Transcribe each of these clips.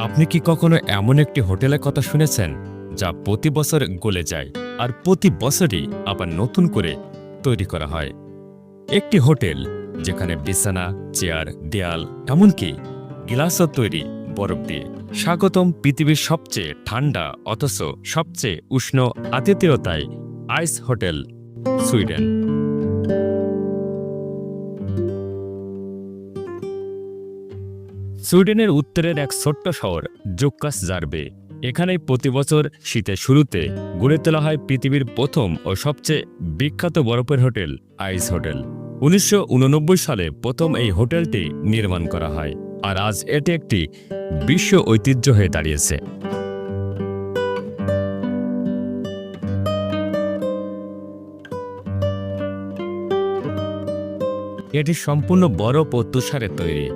আপনি কি কখনো এমন একটি হোটেলের কথা শুনেছেন যা প্রতি বছর গলে যায় আর প্রতি বছরই আবার নতুন করে তৈরি করা হয়? একটি হোটেল যেখানে বিছানা, চেয়ার, দেয়াল এমনকি গ্লাসও তৈরি বরফ দিয়ে। স্বাগতম পৃথিবীর সবচেয়ে ঠান্ডা অথচ সবচেয়ে উষ্ণ আতিথেয়তায় আইস হোটেল, সুইডেন। সুইডেনের উত্তরের এক ছোট্ট শহর, জোক্কাস জারবে। এখানেই প্রতি বছর শীতের শুরুতে গড়ে তোলা হয় পৃথিবীর প্রথম ও সবচেয়ে বিখ্যাত বরফের হোটেল, আইস হোটেল। উনিশশো উননব্বই সালে প্রথম এই হোটেলটি নির্মাণ করা হয়, আর আজ এটি একটি বিশ্ব ঐতিহ্য হয়ে দাঁড়িয়েছে। এটি সম্পূর্ণ বরফ ও তুষারে তৈরি।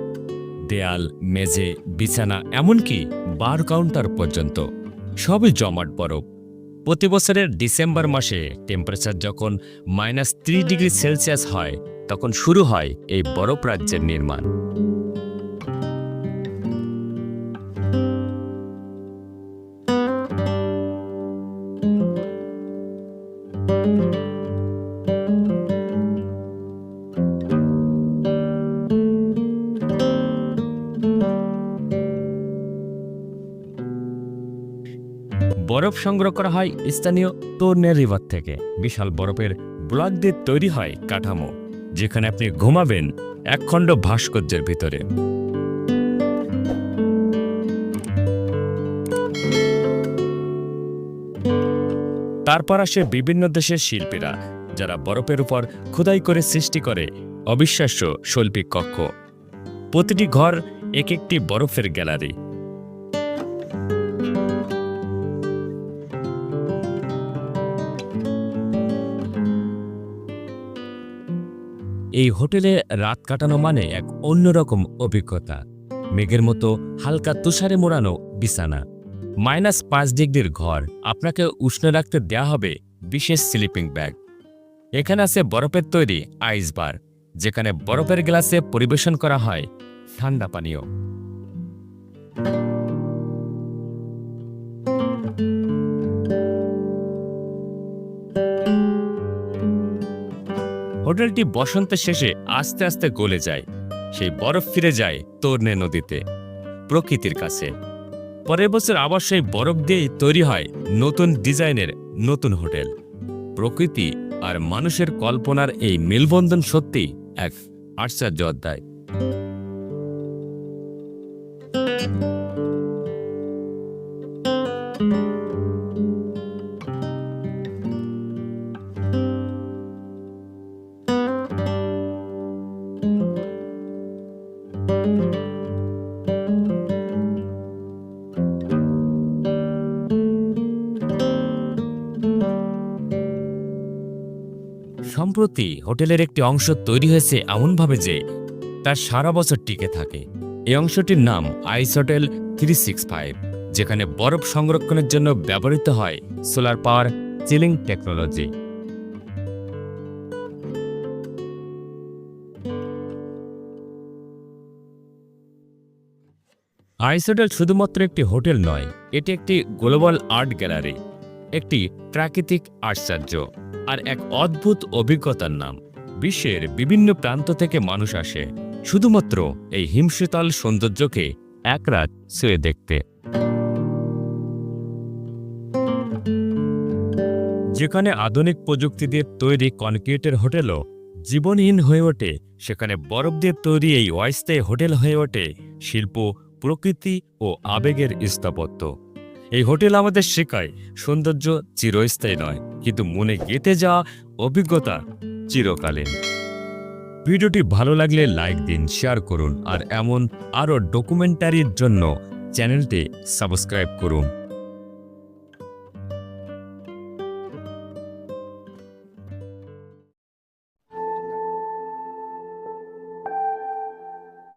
দেয়াল, মেঝে, বিছানা, এমনকি বার কাউন্টার পর্যন্ত। সবই জমাট বরফ। প্রতি বছরের ডিসেম্বর মাসে টেম্পারেচার যখন মাইনাস ত্রিশ ডিগ্রি সেলসিয়াস হয়, তখন শুরু হয় এই বরফ রাজ্যের নির্মাণ। বরফ সংগ্রহ করা হয় স্থানীয় তোর্নের রিভার থেকে। বিশাল বরফের ব্লক দিয়ে তৈরি হয় কাঠামো, যেখানে আপনি ঘুমাবেন একখণ্ড ভাস্কর্যের ভিতরে। তারপর আসে বিভিন্ন দেশের শিল্পীরা, যারা বরফের উপর খোদাই করে সৃষ্টি করে অবিশ্বাস্য শৈল্পিক কক্ষ। প্রতিটি ঘর এক একটি বরফের গ্যালারি। এই হোটেলে রাত কাটানো মানে এক অন্যরকম অভিজ্ঞতা। মেঘের মতো হালকা তুষারে মোড়ানো বিছানা। মাইনাস পাঁচ ডিগ্রির ঘর। আপনাকে উষ্ণ রাখতে দেয়া হবে বিশেষ স্লিপিং ব্যাগ এখানে আছে বরফের তৈরি আইস বার যেখানে বরফের গ্লাসে পরিবেশন করা হয় ঠান্ডা পানীয়। হোটেলটি বসন্তের শেষে আস্তে আস্তে গলে যায়। সেই বরফ ফিরে যায় তোর্নে নদীতে, প্রকৃতির কাছে। পরের বছর আবার সেই বরফ দিয়েই তৈরি হয় নতুন ডিজাইনের নতুন হোটেল। প্রকৃতি আর মানুষের কল্পনার এই মেলবন্ধন সত্যি এক আশ্চর্য অধ্যায়। সম্প্রতি হোটেলের একটি অংশ তৈরি হয়েছে এমনভাবে যে তার সারা বছর টিকে থাকে। এই অংশটির নাম ice hotel three six five, যেখানে বরফ সংরক্ষণের জন্য ব্যবহৃত হয় solar power chilling technology. Ice hotel শুধুমাত্র একটি হোটেল নয়, এটি একটি গ্লোবাল আর্ট গ্যালারি, একটি প্রাকৃতিক আশ্চর্য। আর এক অদ্ভুত অভিজ্ঞতার নাম। বিশ্বের বিভিন্ন প্রান্ত থেকে মানুষ আসে, শুধুমাত্র এই হিমশীতল সৌন্দর্যকে এক রাত শুয়ে দেখতে। যেখানে আধুনিক প্রযুক্তি দিয়ে তৈরি কনক্রিটের হোটেলও জীবনহীন হয়ে ওঠে, সেখানে বরফ দিয়ে তৈরি এই অস্থায়ী হোটেল হয়ে ওঠে শিল্প, প্রকৃতি ও আবেগের স্থাপত্য। এই হোটেল আমাদের শেখায় সৌন্দর্য চিরস্থায়ী নয়। কিন্তু মনে গেঁথে যাওয়া অভিজ্ঞতা চিরকালীন। ভিডিওটি ভালো লাগলে লাইক দিন, শেয়ার করুন, আর এমন আরও ডকুমেন্টারির জন্য চ্যানেলটি সাবস্ক্রাইব করুন।